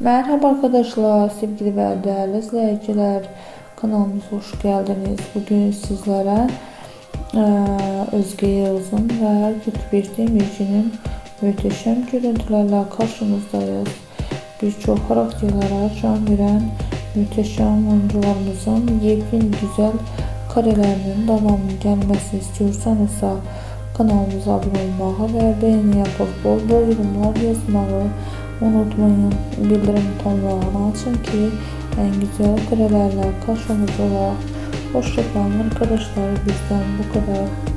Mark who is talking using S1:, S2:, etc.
S1: Merhaba arkadaşlar, sevgili ve değerli izleyiciler. Kanalımıza hoş geldiniz. Bugün sizlere eee, Özge Yağız'ın ve Rütbir Demirci'nin muhteşem görüntülerle karşınızdayız. Birçok karakterlere can veren muhteşem oyuncularımızın yepyeni güzel karelerinin devamlı gelmesini istiyorsanız ise kanalımıza abone olmayı ve beğeni yapıp bol bol yorumlar yazmayı unutmayın. Bildirim tonlarını açın ki en güzel karelerle karşınızda olalım. Hoşçakalın arkadaşlar bizden bu kadar.